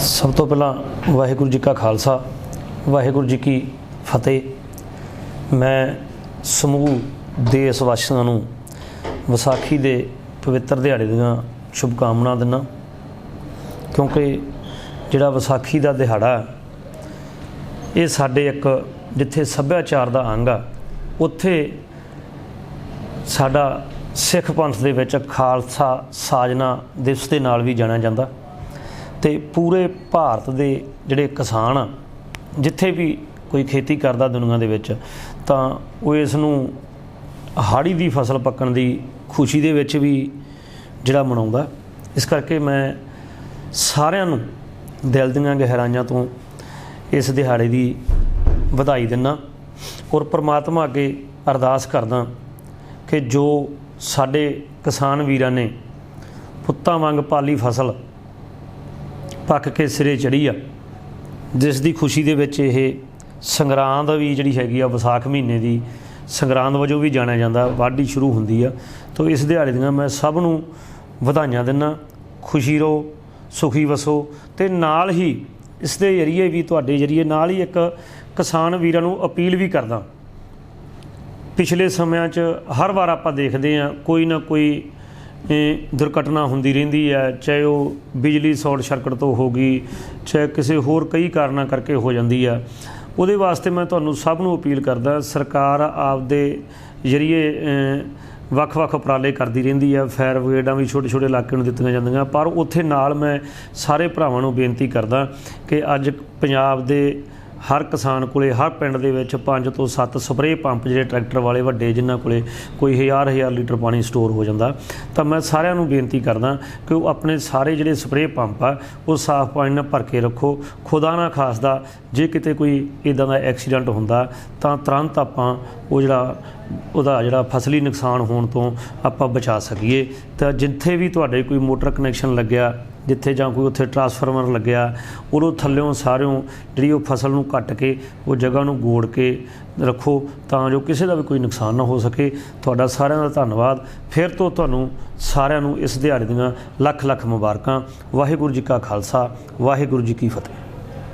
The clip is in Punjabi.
ਸਭ ਤੋਂ ਪਹਿਲਾਂ ਵਾਹਿਗੁਰੂ ਜੀ ਕਾ ਖਾਲਸਾ, ਵਾਹਿਗੁਰੂ ਜੀ ਕੀ ਫਤਿਹ। ਮੈਂ ਸਮੂਹ ਦੇਸ਼ ਵਾਸੀਆਂ ਨੂੰ ਵਿਸਾਖੀ ਦੇ ਪਵਿੱਤਰ ਦਿਹਾੜੇ ਦੀਆਂ ਸ਼ੁਭ ਕਾਮਨਾ ਦਿੰਦਾ ਕਿਉਂਕਿ ਜਿਹੜਾ ਵਿਸਾਖੀ ਦਾ ਦਿਹਾੜਾ ਇਹ ਸਾਡੇ ਇੱਕ ਜਿੱਥੇ ਸੱਭਿਆਚਾਰ ਦਾ ਅੰਗ ਆ, ਉੱਥੇ ਸਾਡਾ ਸਿੱਖ ਪੰਥ ਦੇ ਵਿੱਚ ਖਾਲਸਾ ਸਾਜਨਾ ਦਿਵਸ ਦੇ ਨਾਲ ਵੀ ਜਾਣਿਆ ਜਾਂਦਾ। ਤੇ ਪੂਰੇ ਭਾਰਤ ਦੇ ਜਿਹੜੇ ਕਿਸਾਨ ਆ, ਜਿੱਥੇ ਵੀ ਕੋਈ ਖੇਤੀ ਕਰਦਾ ਦੁਨੀਆ ਦੇ ਵਿੱਚ, ਤਾਂ ਉਹ ਇਸ ਨੂੰ ਹਾੜੀ ਦੀ ਫਸਲ ਪੱਕਣ ਦੀ ਖੁਸ਼ੀ ਦੇ ਵਿੱਚ ਵੀ ਜਿਹੜਾ ਮਨਾਉਂਦਾ। ਇਸ ਕਰਕੇ ਮੈਂ ਸਾਰਿਆਂ ਨੂੰ ਦਿਲ ਦੀਆਂ ਗਹਿਰਾਈਆਂ ਤੋਂ ਇਸ ਦਿਹਾੜੇ ਦੀ ਵਧਾਈ ਦਿੰਦਾ ਔਰ ਪ੍ਰਮਾਤਮਾ ਅੱਗੇ ਅਰਦਾਸ ਕਰਦਾ ਕਿ ਜੋ ਸਾਡੇ ਕਿਸਾਨ ਵੀਰਾਂ ਨੇ ਪੁੱਤਾਂ ਵਾਂਗ ਪਾਲੀ ਫਸਲ ਪੱਕ ਕੇ ਸਿਰੇ ਚੜੀ ਆ। ਜਿਸ ਦੀ ਖੁਸ਼ੀ ਦੇ ਵਿੱਚ ਇਹ ਸੰਗਰਾਂਦ ਵੀ ਜਿਹੜੀ ਹੈਗੀ ਆ, ਵਿਸਾਖ ਮਹੀਨੇ ਦੀ ਸੰਗਰਾਂਦ ਵਜੋਂ ਵੀ ਜਾਣਿਆ ਜਾਂਦਾ, ਵਾਢੀ ਸ਼ੁਰੂ ਹੁੰਦੀ ਆ। ਤੋਂ ਇਸ ਦਿਹਾੜੇ ਦੀਆਂ ਮੈਂ ਸਭ ਨੂੰ ਵਧਾਈਆਂ ਦਿੰਦਾ ਖੁਸ਼ੀ ਰਹੋ, ਸੁਖੀ ਵਸੋ ਤੇ ਨਾਲ ਹੀ ਇਸ ਦੇ ਜਰੀਏ ਵੀ ਤੁਹਾਡੇ ਜਰੀਏ ਨਾਲ ਹੀ ਇੱਕ ਕਿਸਾਨ ਵੀਰਾਂ ਨੂੰ ਅਪੀਲ ਵੀ ਕਰਦਾ। ਪਿਛਲੇ ਸਮਿਆਂ 'ਚ ਹਰ ਵਾਰ ਆਪਾਂ ਦੇਖਦੇ ਆ ਕੋਈ ਨਾ ਕੋਈ ਇਹ, ਦੁਰਘਟਨਾ ਹੁੰਦੀ ਰਹਿੰਦੀ ਹੈ ਚਾਹੇ ਉਹ ਬਿਜਲੀ ਸ਼ਾਰਟ ਸਰਕਟ ਤੋਂ ਹੋ ਗਈ ਚਾਹੇ ਕਿਸੇ ਹੋਰ ਕਈ ਕਾਰਨਾਂ ਕਰਕੇ ਹੋ ਜਾਂਦੀ ਆ। ਉਹਦੇ ਵਾਸਤੇ ਮੈਂ ਤੁਹਾਨੂੰ ਸਭ ਨੂੰ ਅਪੀਲ ਕਰਦਾ ਸਰਕਾਰ ਆਪਦੇ ਜਰੀਏ ਵੱਖ-ਵੱਖ ਉਪਰਾਲੇ ਕਰਦੀ ਰਹਿੰਦੀ ਆ। ਫਾਇਰ ਬ੍ਰਿਗੇਡਾਂ ਵੀ ਛੋਟੇ-ਛੋਟੇ ਇਲਾਕੇ ਨੂੰ ਦਿੱਤੀਆਂ ਜਾਂਦੀਆਂ ਪਰ ਉੱਥੇ ਨਾਲ ਮੈਂ ਸਾਰੇ ਭਰਾਵਾਂ ਨੂੰ ਬੇਨਤੀ ਕਰਦਾ ਕਿ ਅੱਜ ਪੰਜਾਬ ਦੇ ਹਰ ਕਿਸਾਨ ਕੋਲੇ, ਹਰ ਪਿੰਡ ਦੇ ਵਿੱਚ 5 ਤੋਂ 7 ਸਪਰੇਅ ਪੰਪ ਜਿਹੜੇ ਟਰੈਕਟਰ ਵਾਲੇ ਵੱਡੇ, ਜਿਨ੍ਹਾਂ ਕੋਲੇ ਕੋਈ ਹਜ਼ਾਰ ਹਜ਼ਾਰ ਲੀਟਰ ਪਾਣੀ ਸਟੋਰ ਹੋ ਜਾਂਦਾ। ਤਾਂ ਮੈਂ ਸਾਰਿਆਂ ਨੂੰ ਬੇਨਤੀ ਕਰਦਾ ਕਿ ਉਹ ਆਪਣੇ ਸਾਰੇ ਜਿਹੜੇ ਸਪਰੇਅ ਪੰਪ ਆ, ਉਹ ਸਾਫ਼ ਪਾਣੀ ਨਾਲ ਭਰ ਕੇ ਰੱਖੋ। ਖੁਦਾ ਨਾ ਖਾਸਦਾ, ਜੇ ਕਿਤੇ ਕੋਈ ਇਦਾਂ ਦਾ ਐਕਸੀਡੈਂਟ ਹੁੰਦਾ, ਤਾਂ ਤੁਰੰਤ ਆਪਾਂ ਉਹ ਜਿਹੜਾ, ਉਹਦਾ ਜਿਹੜਾ ਫਸਲੀ ਨੁਕਸਾਨ ਹੋਣ ਤੋਂ ਆਪਾਂ ਬਚਾ ਸਕੀਏ। ਤਾਂ ਜਿੱਥੇ ਵੀ ਤੁਹਾਡੇ ਕੋਈ ਮੋਟਰ ਕਨੈਕਸ਼ਨ ਲੱਗਿਆ ਜਿੱਥੇ ਜਾਂ ਕੋਈ ਉੱਥੇ ਟਰਾਂਸਫਾਰਮਰ ਲੱਗਿਆ, ਉਦੋਂ ਥੱਲਿਓਂ ਸਾਰਿਓਂ ਜਿਹੜੀ ਉਹ ਫਸਲ ਨੂੰ ਕੱਟ ਕੇ, ਉਹ ਜਗ੍ਹਾ ਨੂੰ ਗੋੜ ਕੇ ਰੱਖੋ ਤਾਂ ਜੋ ਕਿਸੇ ਦਾ ਵੀ ਕੋਈ ਨੁਕਸਾਨ ਨਾ ਹੋ ਸਕੇ। ਤੁਹਾਡਾ ਸਾਰਿਆਂ ਦਾ ਧੰਨਵਾਦ। ਫਿਰ ਤੋਂ ਤੁਹਾਨੂੰ ਸਾਰਿਆਂ ਨੂੰ ਇਸ ਦਿਹਾੜੇ ਦੀਆਂ ਲੱਖ ਲੱਖ ਮੁਬਾਰਕਾਂ। ਵਾਹਿਗੁਰੂ ਜੀ ਕਾ ਖਾਲਸਾ, ਵਾਹਿਗੁਰੂ ਜੀ ਕੀ ਫਤਿਹ।